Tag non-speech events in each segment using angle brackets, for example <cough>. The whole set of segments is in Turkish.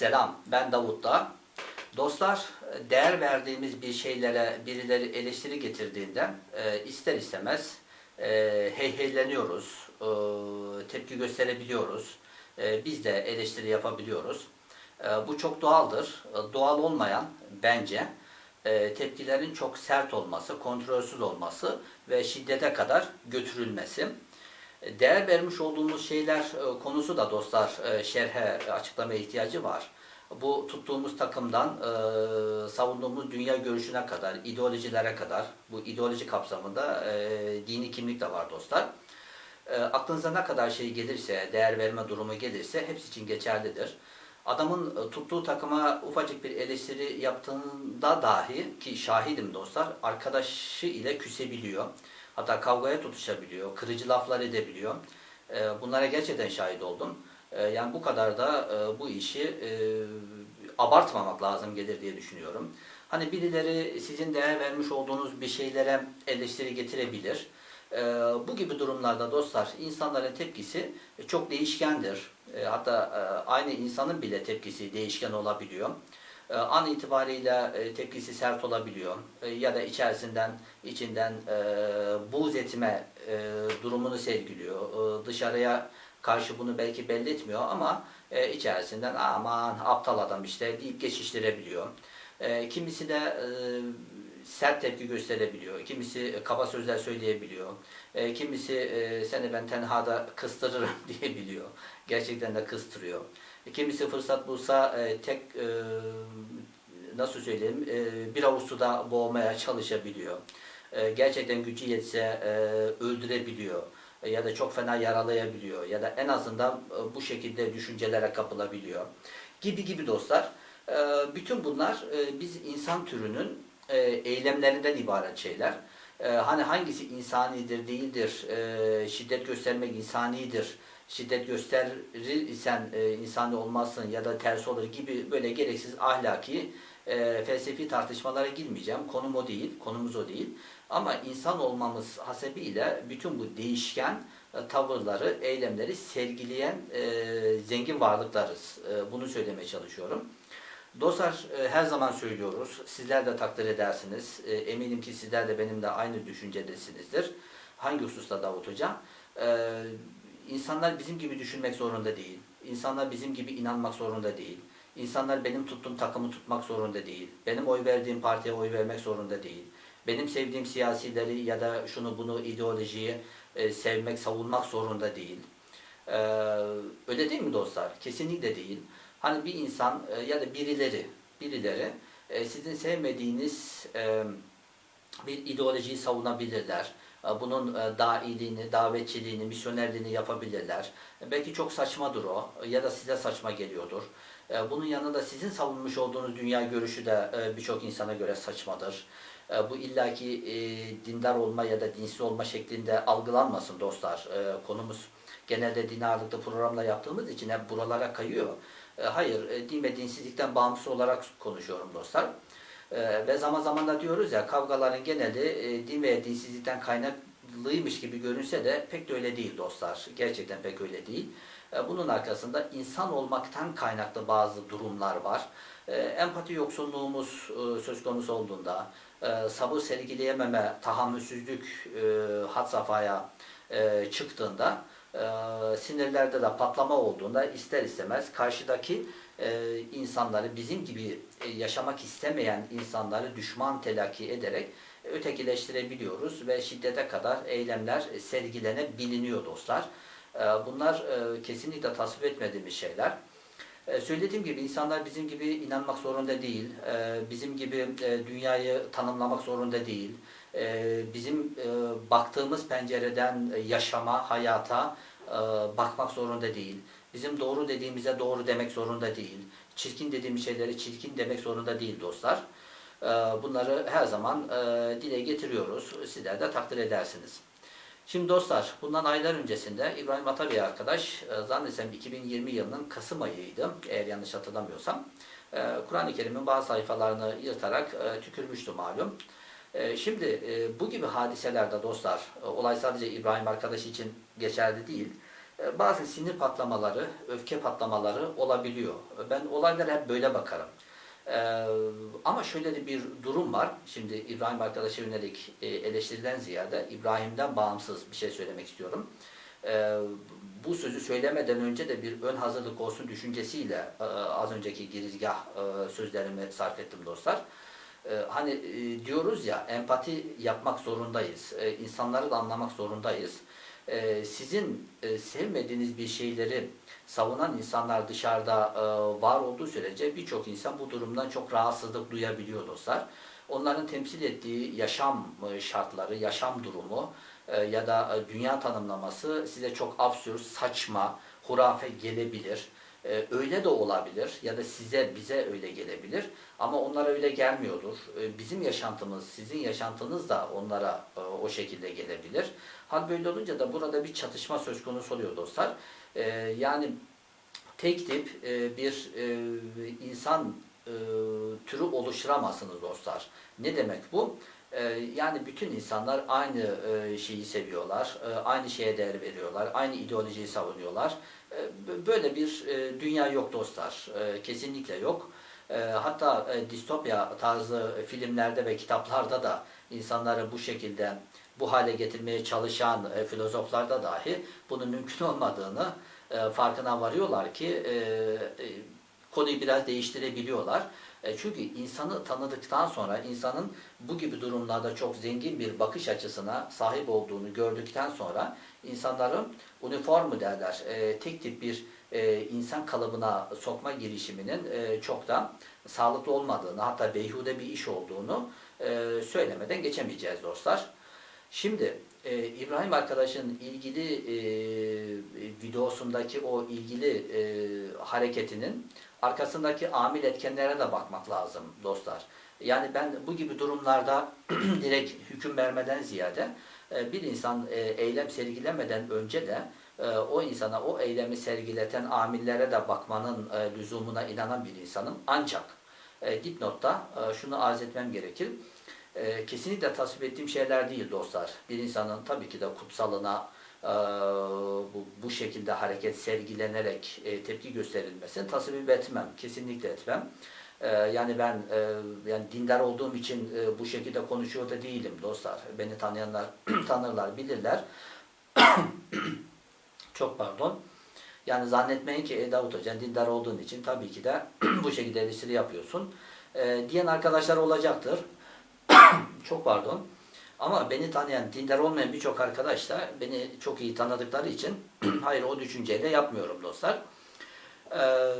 Selam, ben Davut Dağ. Dostlar, değer verdiğimiz bir şeylere birileri eleştiri getirdiğinde e, ister istemez e, heyheyleniyoruz, e, tepki gösterebiliyoruz. E, biz de eleştiri yapabiliyoruz. Bu çok doğaldır. Doğal olmayan bence tepkilerin çok sert olması, kontrolsüz olması ve şiddete kadar götürülmesi. Değer vermiş olduğumuz şeyler e, konusu da dostlar e, şerhe açıklamaya ihtiyacı var. Bu tuttuğumuz takımdan e, savunduğumuz dünya görüşüne kadar, ideolojilere kadar, bu ideoloji kapsamında dini kimlik de var dostlar. Aklınıza ne kadar şey gelirse, değer verme durumu gelirse hepsi için geçerlidir. Adamın tuttuğu takıma ufacık bir eleştiri yaptığında dahi ki şahidim dostlar, arkadaşı ile küsebiliyor. Hatta kavgaya tutuşabiliyor, kırıcı laflar edebiliyor. E, Bunlara gerçekten şahit oldum. E, Yani bu kadar da e, bu işi e, abartmamak lazım gelir diye düşünüyorum. Hani birileri sizin değer vermiş olduğunuz bir şeylere eleştiri getirebilir. E, Bu gibi durumlarda dostlar insanların tepkisi çok değişkendir. E, Hatta e, aynı insanın bile tepkisi değişken olabiliyor. E, An itibariyle e, tepkisi sert olabiliyor E, ya da içerisinden içinden buğz etme durumunu sergiliyor. E, Dışarıya karşı bunu belki belli etmiyor ama içerisinden aman aptal adam işte deyip geçiştirebiliyor. Kimisi de sert tepki gösterebiliyor. Kimisi kaba sözler söyleyebiliyor. Kimisi e, seni ben tenhada kıstırırım <laughs> diyebiliyor. Gerçekten de kıstırıyor. Kimisi fırsat bulsa e, tek e, nasıl söyleyeyim e, bir avuç suda boğmaya çalışabiliyor. E, gerçekten gücü yetse e, öldürebiliyor E, ya da çok fena yaralayabiliyor ya da en azından e, bu şekilde düşüncelere kapılabiliyor gibi gibi dostlar. E, bütün bunlar e, biz insan türünün e, eylemlerinden ibaret şeyler. E, hani hangisi insanidir değildir, e, şiddet göstermek insanidir, şiddet gösterirsen e, insani olmazsın ya da tersi olur gibi böyle gereksiz ahlaki e, felsefi tartışmalara girmeyeceğim. Konum o değil, konumuz o değil. Ama insan olmamız hasebiyle bütün bu değişken e, tavırları, eylemleri sergileyen e, zengin varlıklarız. E, bunu söylemeye çalışıyorum. Dostlar e, her zaman söylüyoruz. Sizler de takdir edersiniz. E, eminim ki sizler de benimle aynı düşüncedesinizdir. Hangi hususta Davut Hocam? E, insanlar bizim gibi düşünmek zorunda değil. İnsanlar bizim gibi inanmak zorunda değil. İnsanlar benim tuttuğum takımı tutmak zorunda değil. Benim oy verdiğim partiye oy vermek zorunda değil. Benim sevdiğim siyasileri ya da şunu bunu ideolojiyi e, sevmek, savunmak zorunda değil. E, öyle değil mi dostlar? Kesinlikle değil. Hani bir insan e, ya da birileri, birileri e, sizin sevmediğiniz e, bir ideolojiyi savunabilirler. E, Bunun e, dailiğini, davetçiliğini, misyonerliğini yapabilirler. E, Belki çok saçmadır o ya da size saçma geliyordur. Bunun yanında sizin savunmuş olduğunuz dünya görüşü de birçok insana göre saçmadır. Bu illaki dindar olma ya da dinsiz olma şeklinde algılanmasın dostlar. Konumuz genelde din ağırlıklı programla yaptığımız için hep buralara kayıyor. Hayır, din ve dinsizlikten bağımsız olarak konuşuyorum dostlar. E, Ve zaman zaman da diyoruz ya kavgaların genelde e, din veya dinsizlikten kaynaklıymış gibi görünse de pek de öyle değil dostlar. Gerçekten pek öyle değil. E, Bunun arkasında insan olmaktan kaynaklı bazı durumlar var. E, Empati yoksunluğumuz e, söz konusu olduğunda, e, sabır sergileyememe, tahammülsüzlük e, had safhaya e, çıktığında, sinirlerde de patlama olduğunda ister istemez karşıdaki e, insanları bizim gibi e, yaşamak istemeyen insanları düşman telakki ederek ötekileştirebiliyoruz ve şiddete kadar eylemler sergilenebiliniyor dostlar. E, bunlar e, kesinlikle tasvip etmediğimiz şeyler. E, Söylediğim gibi insanlar bizim gibi inanmak zorunda değil, e, bizim gibi e, dünyayı tanımlamak zorunda değil, E, bizim e, baktığımız pencereden yaşama, hayata e, bakmak zorunda değil, bizim doğru dediğimize doğru demek zorunda değil, çirkin dediğimiz şeyleri çirkin demek zorunda değil dostlar. E, Bunları her zaman e, dile getiriyoruz, sizler de takdir edersiniz. Şimdi dostlar, bundan aylar öncesinde İbrahim Atabi arkadaş, e, zannedersem 2020 yılının Kasım ayıydı, eğer yanlış hatırlamıyorsam. e, Kur'an-ı Kerim'in bazı sayfalarını yırtarak tükürmüştü malum. Şimdi bu gibi hadiselerde dostlar, olay sadece İbrahim arkadaş için geçerli değil. E, bazen sinir patlamaları, öfke patlamaları olabiliyor. Ben olaylara hep böyle bakarım. Ee, ama şöyle de bir durum var. Şimdi İbrahim arkadaşa yönelik e, eleştiriden ziyade İbrahim'den bağımsız bir şey söylemek istiyorum. Ee, bu sözü söylemeden önce de bir ön hazırlık olsun düşüncesiyle e, az önceki girizgah e, sözlerimi sarf ettim dostlar. E, hani e, diyoruz ya empati yapmak zorundayız. E, insanları da anlamak zorundayız. E, sizin e, sevmediğiniz bir şeyleri savunan insanlar dışarıda e, var olduğu sürece birçok insan bu durumdan çok rahatsızlık duyabiliyor dostlar. Onların temsil ettiği yaşam e, şartları, yaşam durumu ya da dünya tanımlaması size çok absürt, saçma, hurafe gelebilir. E, öyle de olabilir ya da size, bize öyle gelebilir. Ama onlara öyle gelmiyordur. E, bizim yaşantımız, sizin yaşantınız da onlara e, o şekilde gelebilir. Hal böyle olunca da burada bir çatışma söz konusu oluyor dostlar. E, yani tek tip e, bir e, insan e, türü oluşturamazsınız dostlar. Ne demek bu? E, yani bütün insanlar aynı e, şeyi seviyorlar, e, aynı şeye değer veriyorlar, aynı ideolojiyi savunuyorlar. Böyle bir e, dünya yok dostlar. E, kesinlikle yok. E, hatta distopya tarzı filmlerde ve kitaplarda da insanları bu şekilde bu hale getirmeye çalışan filozoflarda dahi bunun mümkün olmadığını farkına varıyorlar ki konuyu biraz değiştirebiliyorlar. E, çünkü insanı tanıdıktan sonra insanın bu gibi durumlarda çok zengin bir bakış açısına sahip olduğunu gördükten sonra insanların uniformu derler e, tek tip bir e, insan kalıbına sokma girişiminin e, çok da sağlıklı olmadığını hatta beyhude bir iş olduğunu e, söylemeden geçemeyeceğiz dostlar. Şimdi e, İbrahim arkadaşın ilgili e, videosundaki o ilgili e, hareketinin arkasındaki amil etkenlere de bakmak lazım dostlar. Yani ben bu gibi durumlarda <clears throat> direkt hüküm vermeden ziyade e, bir insan e, eylem sergilemeden önce de e, o insana o eylemi sergileten amillere de bakmanın lüzumuna inanan bir insanım. Ancak dipnotta şunu arz etmem gerekir. Kesinlikle tasvip ettiğim şeyler değil dostlar. Bir insanın tabii ki de kutsalına bu, bu şekilde hareket sergilenerek e, tepki gösterilmesini tasvip etmem. Kesinlikle etmem. E, yani ben e, yani dindar olduğum için e, bu şekilde konuşuyor da değilim dostlar. Beni tanıyanlar <clears throat> tanırlar, bilirler. <clears throat> Çok pardon. Yani zannetmeyin ki e, Davut Hocam dindar olduğun için tabii ki de <clears throat> bu şekilde eleştiri yapıyorsun. E, diyen arkadaşlar olacaktır. Çok pardon. Ama beni tanıyan, dindar olmayan birçok arkadaş da beni çok iyi tanıdıkları için <clears throat> hayır o düşünceyle yapmıyorum dostlar. Ee,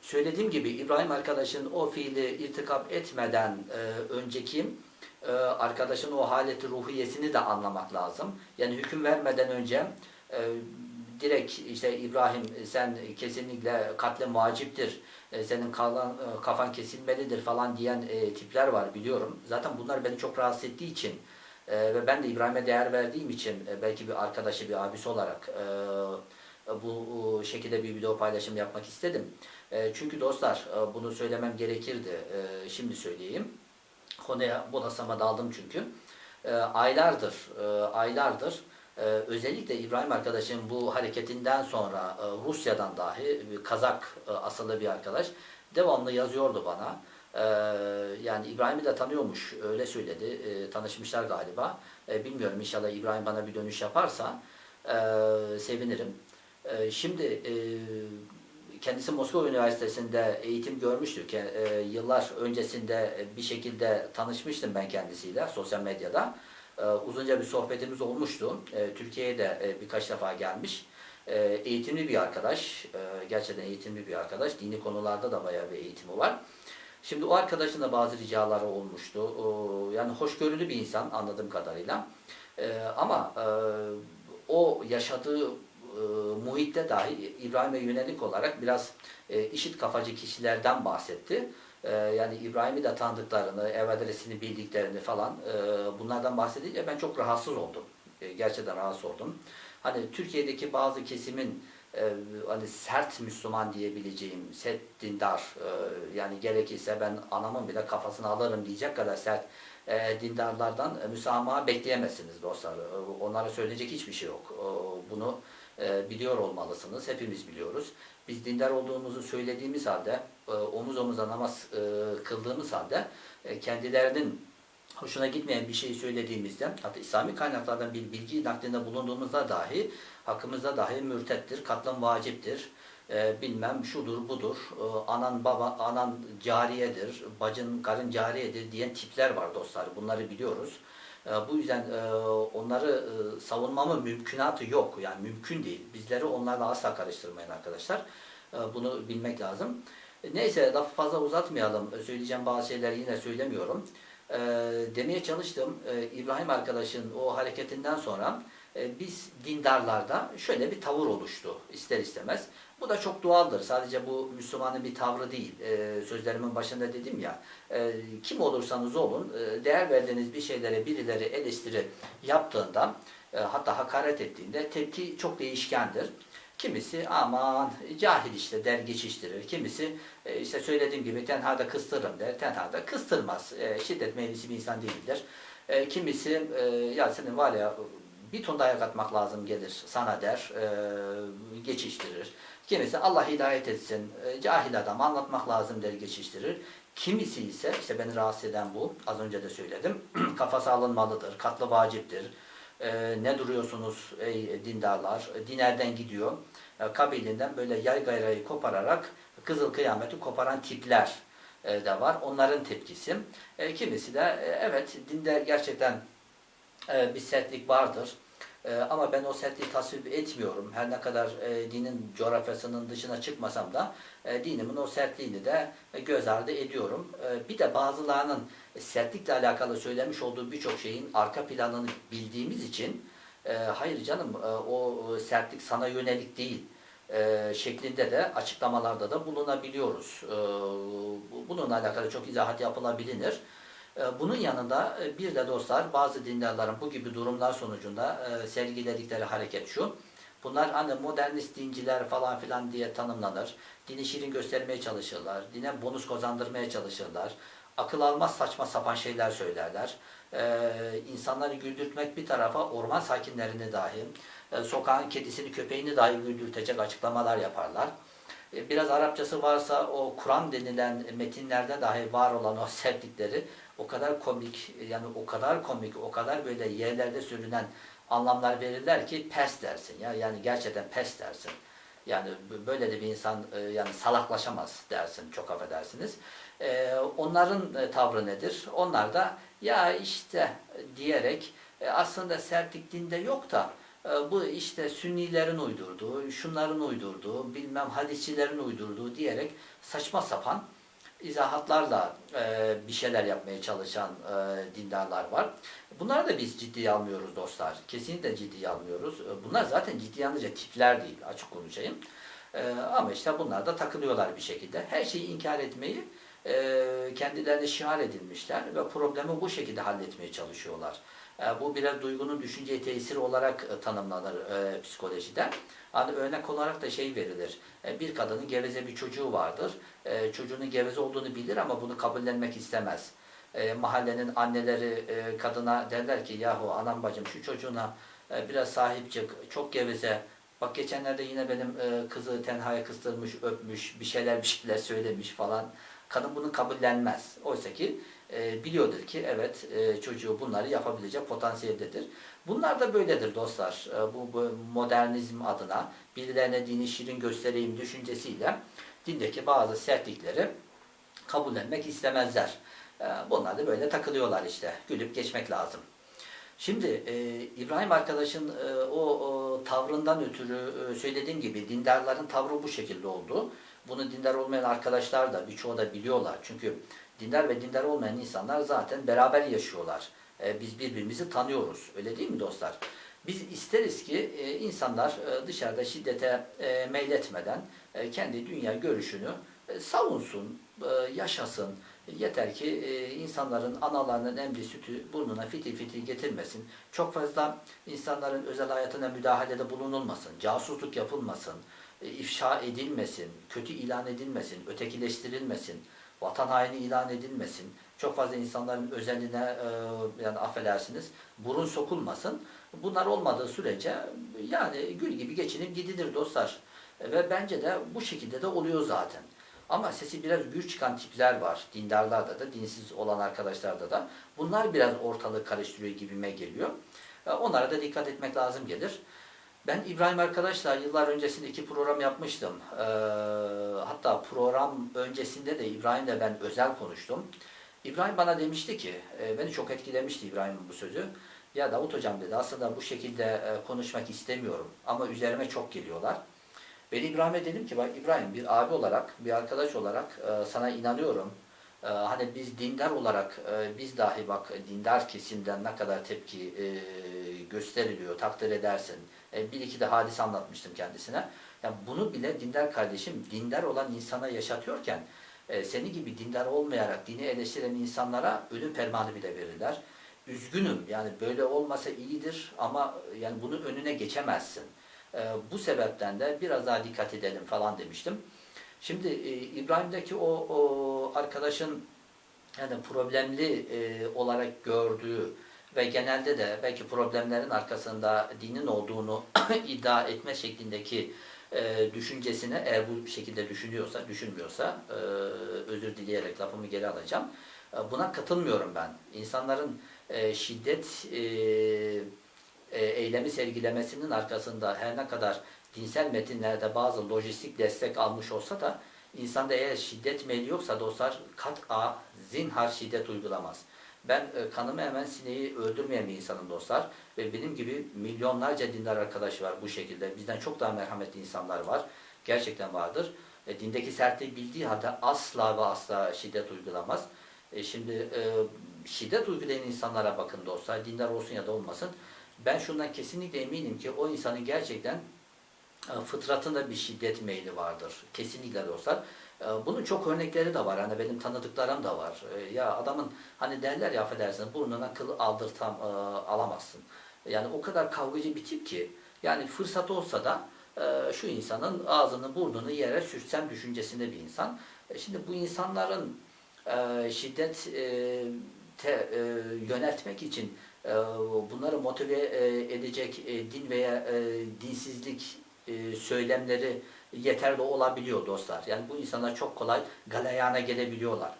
söylediğim gibi İbrahim arkadaşın o fiili irtikap etmeden e, önceki e, arkadaşın o haleti ruhiyesini de anlamak lazım. Yani hüküm vermeden önce e, direkt işte İbrahim sen kesinlikle katle vaciptir, e, senin kalan, e, kafan kesilmelidir falan diyen e, tipler var biliyorum. Zaten bunlar beni çok rahatsız ettiği için ve ben de İbrahim'e değer verdiğim için belki bir arkadaşı, bir abisi olarak bu şekilde bir video paylaşım yapmak istedim. Çünkü dostlar bunu söylemem gerekirdi. Şimdi söyleyeyim. Konuya bodoslama daldım çünkü. Aylardır, aylardır ee, özellikle İbrahim arkadaşın bu hareketinden sonra e, Rusya'dan dahi bir Kazak e, asıllı bir arkadaş devamlı yazıyordu bana. Ee, yani İbrahim'i de tanıyormuş öyle söyledi. Ee, tanışmışlar galiba. Ee, bilmiyorum inşallah İbrahim bana bir dönüş yaparsa e, sevinirim. Ee, şimdi e, kendisi Moskova Üniversitesi'nde eğitim görmüştü. Ke- e, yıllar öncesinde bir şekilde tanışmıştım ben kendisiyle sosyal medyada. Ee, uzunca bir sohbetimiz olmuştu. Ee, Türkiye'ye de e, birkaç defa gelmiş. Ee, eğitimli bir arkadaş, e, gerçekten eğitimli bir arkadaş. Dini konularda da bayağı bir eğitimi var. Şimdi o arkadaşın da bazı ricaları olmuştu. O, yani hoşgörülü bir insan anladığım kadarıyla. Ama e, o yaşadığı e, muhitte dahi İbrahim'e yönelik olarak biraz e, işit kafacı kişilerden bahsetti. Ee, yani İbrahim'i de tanıdıklarını, ev adresini bildiklerini falan e, bunlardan bahsedince ben çok rahatsız oldum. E, gerçekten rahatsız oldum. Hani Türkiye'deki bazı kesimin e, hani sert Müslüman diyebileceğim, sert dindar yani gerekirse ben anamın bile kafasını alırım diyecek kadar sert dindarlardan müsamaha bekleyemezsiniz dostlar. Onlara söyleyecek hiçbir şey yok. Bunu biliyor olmalısınız. Hepimiz biliyoruz. Biz dindar olduğumuzu söylediğimiz halde, e, omuz omuza namaz e, kıldığımız halde e, kendilerinin hoşuna gitmeyen bir şeyi söylediğimizde, hatta İslami kaynaklardan bir bilgi naklinde bulunduğumuzda dahi, hakkımızda dahi mürtettir, katlan vaciptir, e, bilmem şudur budur, e, anan baba, anan cariyedir, bacın karın cariyedir diyen tipler var dostlar. Bunları biliyoruz. E, bu yüzden e, onları e, savunmamın mümkünatı yok. Yani mümkün değil. Bizleri onlarla asla karıştırmayın arkadaşlar. E, bunu bilmek lazım. Neyse lafı fazla uzatmayalım. Söyleyeceğim bazı şeyler yine söylemiyorum. E, demeye çalıştım. E, İbrahim arkadaşın o hareketinden sonra e, biz dindarlarda şöyle bir tavır oluştu ister istemez. Bu da çok doğaldır. Sadece bu Müslümanın bir tavrı değil. E, sözlerimin başında dedim ya, e, kim olursanız olun, e, değer verdiğiniz bir şeylere birileri eleştiri yaptığında, e, hatta hakaret ettiğinde tepki çok değişkendir. Kimisi aman cahil işte der geçiştirir. Kimisi e, işte söylediğim gibi tenhada kıstırırım der. Tenhada kıstırmaz. E, şiddet meyilisi bir insan değildir. E, kimisi e, ya senin var ya bir ton dayak atmak lazım gelir sana der. Geçiştirir. Kimisi Allah hidayet etsin. cahil adam anlatmak lazım der geçiştirir. Kimisi ise işte beni rahatsız eden bu. Az önce de söyledim. <clears throat> Kafası alınmalıdır. Katlı vaciptir. E, ne duruyorsunuz ey dindarlar? Din gidiyor. E, kabilinden böyle yay gayrayı kopararak kızıl kıyameti koparan tipler e, de var. Onların tepkisi. E, kimisi de e, evet dinde gerçekten bir sertlik vardır. E, ama ben o sertliği tasvip etmiyorum. Her ne kadar e, dinin coğrafyasının dışına çıkmasam da e, dinimin o sertliğini de e, göz ardı ediyorum. E, bir de bazılarının sertlikle alakalı söylemiş olduğu birçok şeyin arka planını bildiğimiz için e, hayır canım e, o sertlik sana yönelik değil e, şeklinde de açıklamalarda da bulunabiliyoruz. E, bu- bununla alakalı çok izahat yapılabilir. E, Bunun yanında e, bir de dostlar bazı dindarların bu gibi durumlar sonucunda e, sergiledikleri hareket şu. Bunlar hani modernist dinciler falan filan diye tanımlanır. Dini şirin göstermeye çalışırlar. Dine bonus kazandırmaya çalışırlar. Akıl almaz saçma sapan şeyler söylerler. E, insanları güldürtmek bir tarafa orman sakinlerini dahi, e, sokağın kedisini köpeğini dahi güldürtecek açıklamalar yaparlar. E, Biraz Arapçası varsa o Kur'an denilen metinlerde dahi var olan o sertlikleri o kadar komik yani o kadar komik o kadar böyle yerlerde sürünen anlamlar verirler ki pes dersin ya yani gerçekten pes dersin. Yani böyle de bir insan e, yani salaklaşamaz dersin çok affedersiniz. E, onların e, tavrı nedir? Onlar da ya işte diyerek e, aslında sertlik dinde yok da e, bu işte Sünnilerin uydurduğu, şunların uydurduğu, bilmem hadisçilerin uydurduğu diyerek saçma sapan izahatlarla e, bir şeyler yapmaya çalışan e, dindarlar var. Bunları da biz ciddiye almıyoruz dostlar. Kesinlikle ciddiye almıyoruz. E, Bunlar zaten ciddiye alınacak tipler değil açık konuşayım. E, ama işte bunlar da takılıyorlar bir şekilde. Her şeyi inkar etmeyi e, kendilerine şiar edilmişler ve problemi bu şekilde halletmeye çalışıyorlar. E, bu biraz duygunun düşünceye tesiri olarak e, tanımlanır e, psikolojide. Hani örnek olarak da şey verilir. E, bir kadının geveze bir çocuğu vardır. E, çocuğunun geveze olduğunu bilir ama bunu kabullenmek istemez. E, mahallenin anneleri e, kadına derler ki yahu anam bacım şu çocuğuna e, biraz sahip çık. Çok geveze. Bak geçenlerde yine benim e, kızı tenhaya kıstırmış, öpmüş, bir şeyler bir şeyler söylemiş falan. Kadın bunu kabullenmez. Oysa ki e, biliyordur ki evet e, çocuğu bunları yapabilecek potansiyeldedir. Bunlar da böyledir dostlar. E, bu, bu modernizm adına birilerine dini şirin göstereyim düşüncesiyle dindeki bazı sertlikleri kabullenmek istemezler. Bunlar da böyle takılıyorlar işte. Gülüp geçmek lazım. Şimdi İbrahim arkadaşın o, tavrından ötürü söylediğim gibi dindarların tavrı bu şekilde oldu. Bunu dindar olmayan arkadaşlar da birçoğu da biliyorlar. Çünkü dindar ve dindar olmayan insanlar zaten beraber yaşıyorlar. E, biz birbirimizi tanıyoruz. Öyle değil mi dostlar? Biz isteriz ki e, insanlar e, dışarıda şiddete e, meyletmeden e, kendi dünya görüşünü e, savunsun, e, yaşasın. Yeter ki e, insanların analarının emri sütü burnuna fitil fitil getirmesin. Çok fazla insanların özel hayatına müdahalede bulunulmasın. Casusluk yapılmasın. e, ifşa edilmesin. Kötü ilan edilmesin. Ötekileştirilmesin. Vatan haini ilan edilmesin. Çok fazla insanların özeline e, yani affedersiniz burun sokulmasın. Bunlar olmadığı sürece yani gül gibi geçinip gidilir dostlar. Ve bence de bu şekilde de oluyor zaten. Ama sesi biraz gür çıkan tipler var. Dindarlarda da, dinsiz olan arkadaşlarda da. Bunlar biraz ortalık karıştırıyor gibime geliyor. E, Onlara da dikkat etmek lazım gelir. Ben İbrahim arkadaşlar yıllar öncesinde iki program yapmıştım. Ee, hatta program öncesinde de İbrahim'le ben özel konuştum. İbrahim bana demişti ki, e, beni çok etkilemişti İbrahim'in bu sözü. Ya Davut hocam dedi aslında bu şekilde e, konuşmak istemiyorum ama üzerime çok geliyorlar. Ben İbrahim'e dedim ki bak İbrahim bir abi olarak, bir arkadaş olarak e, sana inanıyorum. E, hani biz dindar olarak e, biz dahi bak dindar kesimden ne kadar tepki e, gösteriliyor, takdir edersin. E, bir iki de hadise anlatmıştım kendisine. Yani bunu bile dindar kardeşim, dindar olan insana yaşatıyorken e, seni gibi dindar olmayarak dini eleştiren insanlara ölüm fermanı bile verirler. Üzgünüm yani böyle olmasa iyidir ama yani bunun önüne geçemezsin. E, bu sebepten de biraz daha dikkat edelim falan demiştim. Şimdi e, İbrahim'deki o, o arkadaşın yani problemli e, olarak gördüğü ve genelde de belki problemlerin arkasında dinin olduğunu <clears throat> iddia etme şeklindeki e, düşüncesine eğer bu şekilde düşünüyorsa, düşünmüyorsa e, özür dileyerek lafımı geri alacağım. E, buna katılmıyorum ben. İnsanların e, şiddet e, e, eylemi sergilemesinin arkasında her ne kadar dinsel metinlerde bazı lojistik destek almış olsa da insanda eğer şiddet meyli yoksa dostlar kat'a zinhar şiddet uygulamaz. Ben e, kanımı hemen sineği öldürmeyen bir insanım dostlar. Ve benim gibi milyonlarca dindar arkadaş var bu şekilde. Bizden çok daha merhametli insanlar var. Gerçekten vardır. E, dindeki sertliği bildiği halde asla ve asla şiddet uygulamaz. E, şimdi e, şiddet uygulayan insanlara bakın dostlar. Dindar olsun ya da olmasın. Ben şundan kesinlikle eminim ki o insanın gerçekten e, fıtratında bir şiddet meyli vardır. Kesinlikle dostlar. E, Bunun çok örnekleri de var. Hani benim tanıdıklarım da var. E, Ya adamın hani derler ya affedersin burnuna kıl aldırtam e, alamazsın. Yani o kadar kavgacı bir tip ki yani fırsat olsa da e, şu insanın ağzını burnunu yere sürtsem düşüncesinde bir insan. E, Şimdi bu insanların şiddet te, e, yöneltmek için e, bunları motive e, edecek e, din veya e, dinsizlik e, söylemleri yeterli olabiliyor dostlar. Yani bu insanlar çok kolay galeyana gelebiliyorlar.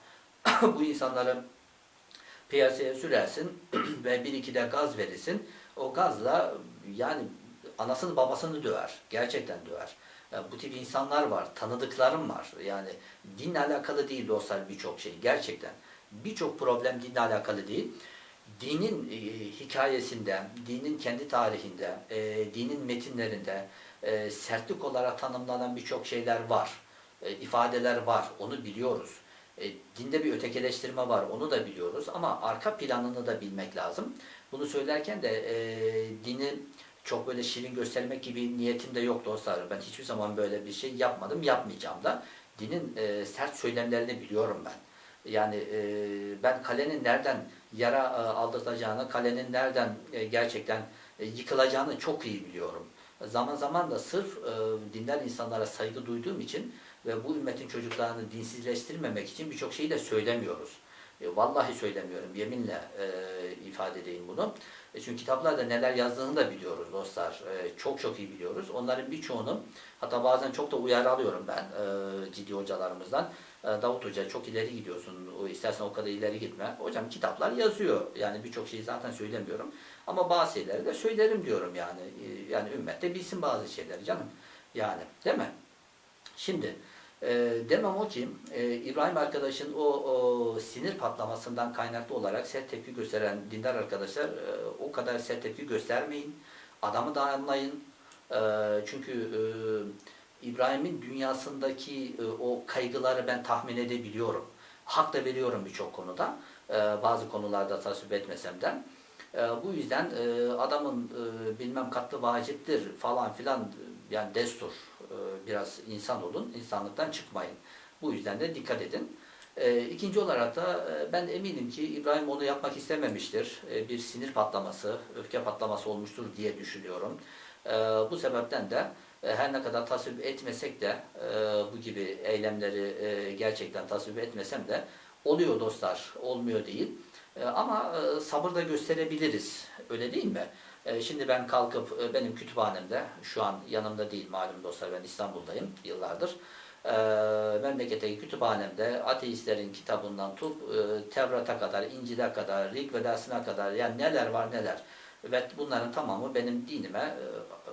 <coughs> bu insanları piyasaya sürersin <coughs> ve bir iki de gaz verirsin. O gazla yani anasını babasını döver. Gerçekten döver. Ya bu tip insanlar var. Tanıdıklarım var. Yani dinle alakalı değil dostlar birçok şey. Gerçekten. Birçok problem dinle alakalı değil. Dinin e, hikayesinde, dinin kendi tarihinde, e, dinin metinlerinde e, sertlik olarak tanımlanan birçok şeyler var. E, ifadeler var. Onu biliyoruz. E, dinde bir ötekileştirme var. Onu da biliyoruz. Ama arka planını da bilmek lazım. Bunu söylerken de e, dini çok böyle şirin göstermek gibi niyetim de yok dostlar. Ben hiçbir zaman böyle bir şey yapmadım, yapmayacağım da. Dinin e, sert söylemlerini biliyorum ben. Yani e, ben kalenin nereden yara e, aldırtacağını, kalenin nereden e, gerçekten e, yıkılacağını çok iyi biliyorum. Zaman zaman da sırf e, dindar insanlara saygı duyduğum için ve bu ümmetin çocuklarını dinsizleştirmemek için birçok şeyi de söylemiyoruz. E, vallahi söylemiyorum, yeminle e, ifade edeyim bunu. E, çünkü kitaplarda neler yazdığını da biliyoruz dostlar. E, çok çok iyi biliyoruz. Onların birçoğunu hatta bazen çok da uyarı alıyorum ben e, ciddi hocalarımızdan. E, Davut Hoca çok ileri gidiyorsun. O, istersen o kadar ileri gitme. Hocam kitaplar yazıyor. Yani birçok şeyi zaten söylemiyorum. Ama bazı şeyleri de söylerim diyorum yani. E, yani ümmet de bilsin bazı şeyleri canım. Yani değil mi? Şimdi e, demem o ki e, İbrahim arkadaşın o, o sinir patlamasından kaynaklı olarak sert tepki gösteren dindar arkadaşlar e, o kadar sert tepki göstermeyin. Adamı da anlayın. E, çünkü e, İbrahim'in dünyasındaki e, o kaygıları ben tahmin edebiliyorum. Hak da veriyorum birçok konuda. E, bazı konularda tasvip etmesem de. E, bu yüzden e, adamın e, bilmem katlı vaciptir falan filan yani destur. E, biraz insan olun, insanlıktan çıkmayın. Bu yüzden de dikkat edin. E, ikinci olarak da e, ben eminim ki İbrahim onu yapmak istememiştir. E, bir sinir patlaması, öfke patlaması olmuştur diye düşünüyorum. E, bu sebepten de e, her ne kadar tasvip etmesek de e, bu gibi eylemleri e, gerçekten tasvip etmesem de oluyor dostlar, olmuyor değil. E, ama e, sabır da gösterebiliriz. Öyle değil mi? E, şimdi ben kalkıp e, benim kütüphanemde, şu an yanımda değil malum dostlar ben İstanbul'dayım yıllardır. E, memleketteki kütüphanemde ateistlerin kitabından tut e, Tevrat'a kadar, İncil'e kadar, Rig Vedası'na kadar yani neler var neler. Ve bunların tamamı benim dinime e,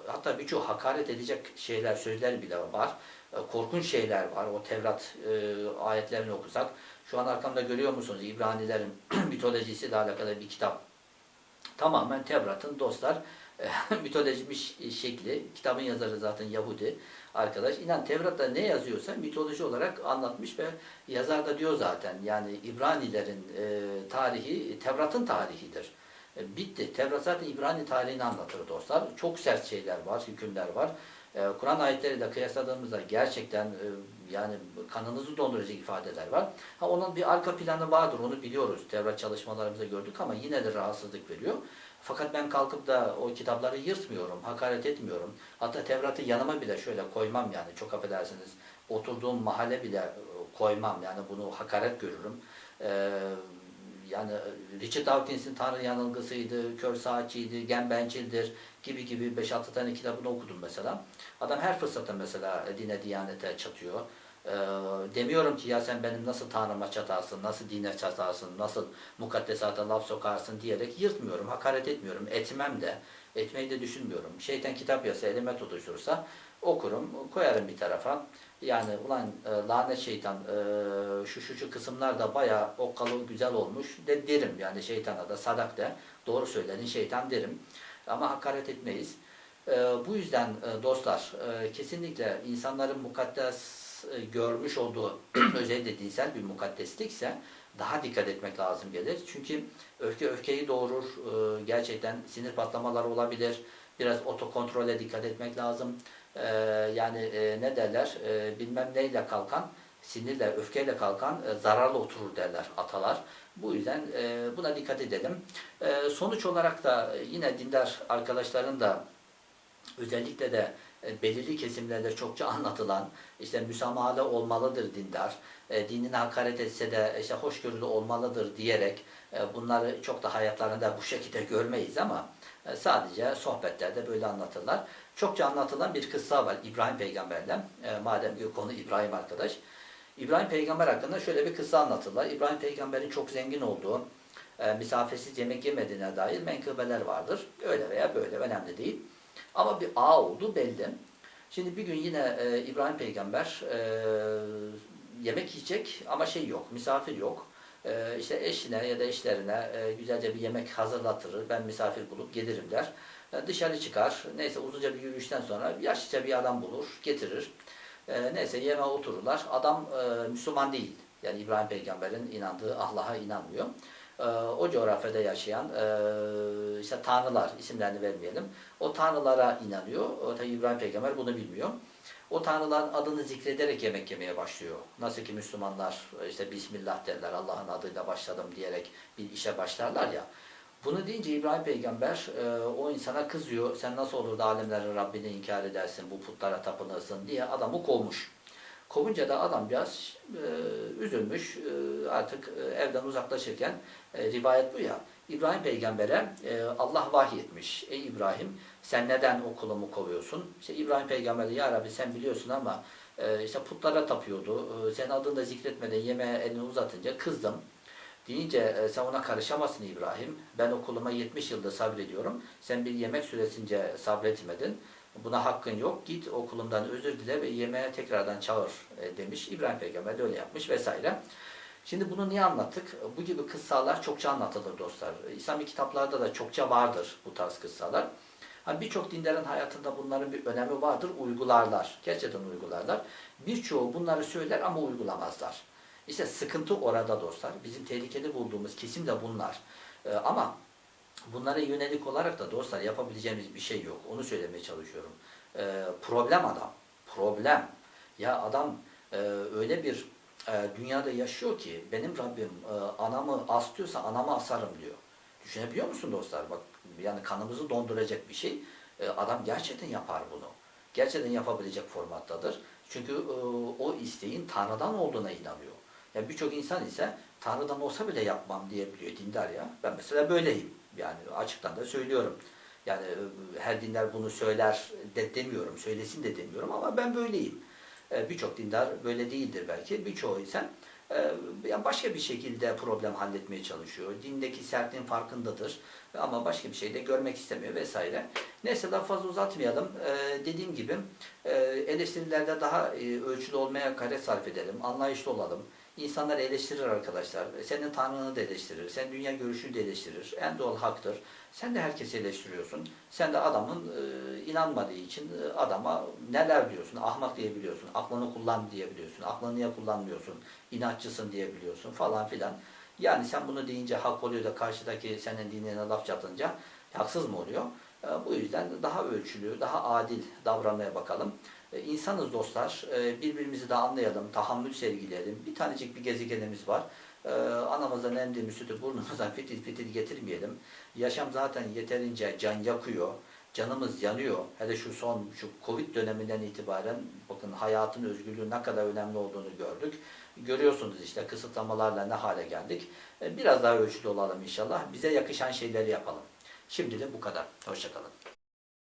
hatta birçok hakaret edecek şeyler, sözler bile var. E, korkunç şeyler var. O Tevrat e, ayetlerini okusak. Şu an arkamda görüyor musunuz? İbranilerin <clears throat> mitolojisiyle alakalı bir kitap. Tamamen Tevrat'ın dostlar <laughs> mitolojik şekli. Kitabın yazarı zaten Yahudi arkadaş. İnan Tevrat'ta ne yazıyorsa mitoloji olarak anlatmış ve yazar da diyor zaten. Yani İbranilerin tarihi Tevrat'ın tarihidir. E, bitti. Tevrat zaten İbrani tarihini anlatır dostlar. Çok sert şeyler var, hükümler var. E, Kur'an ayetleriyle kıyasladığımızda gerçekten e, yani kanınızı donduracak ifadeler var. Ha onun bir arka planı vardır, onu biliyoruz. Tevrat çalışmalarımızda gördük ama yine de rahatsızlık veriyor. Fakat ben kalkıp da o kitapları yırtmıyorum, hakaret etmiyorum. Hatta Tevrat'ı yanıma bile şöyle koymam yani çok affedersiniz. Oturduğum mahalle bile koymam yani bunu hakaret görürüm. Ee, yani Richard Dawkins'in Tanrı yanılgısıydı, kör saatçiydi, gembencildir gibi gibi 5-6 tane kitabını okudum mesela. Adam her fırsatta mesela dine, diyanete çatıyor. Ee, demiyorum ki ya sen benim nasıl Tanrıma çatarsın, nasıl dine çatarsın, nasıl mukaddesata laf sokarsın diyerek yırtmıyorum, hakaret etmiyorum, etmem de, etmeyi de düşünmüyorum. Şeytan kitap yazsa, elime tutuştursa okurum, koyarım bir tarafa. Yani ulan e, lanet şeytan e, şu şu şu kısımlar da bayağı okkalı güzel olmuş de derim yani şeytana da sadak de doğru söyledin şeytan derim. Ama hakaret etmeyiz. E, bu yüzden e, dostlar e, kesinlikle insanların mukaddes e, görmüş olduğu <clears throat> özellikle dinsel bir mukaddeslikse daha dikkat etmek lazım gelir. Çünkü öfke öfkeyi doğurur. E, gerçekten sinir patlamaları olabilir. Biraz otokontrole dikkat etmek lazım. E, yani e, ne derler? E, bilmem neyle kalkan, sinirle, öfkeyle kalkan e, zararlı oturur derler atalar. Bu yüzden e, buna dikkat edelim. Sonuç olarak da yine dindar arkadaşların da özellikle de belirli kesimlerde çokça anlatılan işte müsamahalı olmalıdır dindar, e, dinine hakaret etse de işte hoşgörülü olmalıdır diyerek e, bunları çok da hayatlarında bu şekilde görmeyiz ama e, sadece sohbetlerde böyle anlatırlar. Çokça anlatılan bir kıssa var İbrahim peygamberden. E, madem ki konu İbrahim arkadaş. İbrahim peygamber hakkında şöyle bir kıssa anlatırlar. İbrahim peygamberin çok zengin olduğu, e, misafirsiz yemek yemediğine dair menkıbeler vardır. Öyle veya böyle önemli değil. Ama bir ağ olduğu belli. Şimdi bir gün yine e, İbrahim peygamber e, yemek yiyecek ama şey yok, misafir yok. E, işte eşine ya da eşlerine e, güzelce bir yemek hazırlatır. Ben misafir bulup gelirim der. E, dışarı çıkar. Neyse uzunca bir yürüyüşten sonra yaşlıca bir adam bulur, getirir. E, neyse yemeğe otururlar. Adam e, Müslüman değil. Yani İbrahim peygamberin inandığı Allah'a inanmıyor. E, o coğrafyada yaşayan e, işte tanrılar, isimlerini vermeyelim. O tanrılara inanıyor. Tabi İbrahim peygamber bunu bilmiyor. O tanrıların adını zikrederek yemek yemeye başlıyor. Nasıl ki Müslümanlar işte Bismillah derler, Allah'ın adıyla başladım diyerek bir işe başlarlar ya. Bunu deyince İbrahim peygamber e, o insana kızıyor. Sen nasıl olur da alemlerin Rabbini inkar edersin, bu putlara tapınırsın diye adamı kovmuş. Kovunca da adam biraz e, üzülmüş. E, artık e, evden uzaklaşırken e, rivayet bu ya. İbrahim peygambere e, Allah vahyetmiş. Ey İbrahim sen neden o kulumu kovuyorsun? İşte İbrahim peygamber ya Rabbi sen biliyorsun ama e, işte putlara tapıyordu. E, sen adını da zikretmeden yemeğe elini uzatınca kızdım. Deyince e, sen ona karışamazsın İbrahim. Ben o kuluma 70 yılda sabrediyorum. Sen bir yemek süresince sabretmedin. Buna hakkın yok. Git okulundan özür dile ve yemeğe tekrardan çağır e, demiş. İbrahim peygamber de öyle yapmış vesaire. Şimdi bunu niye anlattık? Bu gibi kıssalar çokça anlatılır dostlar. İslami kitaplarda da çokça vardır bu tarz kıssalar. Hani Birçok dinlerin hayatında bunların bir önemi vardır. Uygularlar. Gerçekten uygularlar. Birçoğu bunları söyler ama uygulamazlar. İşte sıkıntı orada dostlar. Bizim tehlikeli bulduğumuz kesim de bunlar. Ee, ama bunlara yönelik olarak da dostlar yapabileceğimiz bir şey yok. Onu söylemeye çalışıyorum. Ee, problem adam. Problem. Ya adam e, öyle bir e, dünyada yaşıyor ki benim Rabbim e, anamı as diyorsa anamı asarım diyor. Düşünebiliyor musun dostlar? Bak yani kanımızı donduracak bir şey. E, adam gerçekten yapar bunu. Gerçekten yapabilecek formattadır. Çünkü e, o isteğin Tanrı'dan olduğuna inanıyor. Yani birçok insan ise Tanrı'dan olsa bile yapmam diyebiliyor dindar ya. Ben mesela böyleyim. Yani açıktan da söylüyorum. Yani e, her dinler bunu söyler de demiyorum, söylesin de demiyorum ama ben böyleyim. E, Birçok dindar böyle değildir belki. Birçoğu ise başka bir şekilde problem halletmeye çalışıyor. Dindeki sertliğin farkındadır ama başka bir şey de görmek istemiyor vesaire. Neyse daha fazla uzatmayalım. E, dediğim gibi eleştirilerde daha ölçülü olmaya gayret sarf edelim. Anlayışlı olalım. İnsanlar eleştirir arkadaşlar. Senin Tanrını da eleştirir. Sen dünya görüşünü de eleştirir. En doğal haktır. Sen de herkesi eleştiriyorsun. Sen de adamın e, inanmadığı için e, adama neler diyorsun? Ahmak diyebiliyorsun. Aklını kullan diyebiliyorsun. Aklını niye kullanmıyorsun? İnatçısın diyebiliyorsun falan filan. Yani sen bunu deyince hak oluyor da karşıdaki senin dinine laf çatınca haksız mı oluyor? E, bu yüzden daha ölçülü, daha adil davranmaya bakalım. E, İnsanız dostlar, e, birbirimizi de anlayalım, tahammül sergileyelim. Bir tanecik bir gezegenimiz var. E, Anamızdan emdiğimiz sütü burnumuzdan fitil fitil getirmeyelim. Yaşam zaten yeterince can yakıyor. Canımız yanıyor. Hele şu son, şu Covid döneminden itibaren bakın hayatın özgürlüğü ne kadar önemli olduğunu gördük. Görüyorsunuz işte kısıtlamalarla ne hale geldik. Biraz daha ölçülü olalım inşallah. Bize yakışan şeyleri yapalım. Şimdilik bu kadar. Hoşçakalın.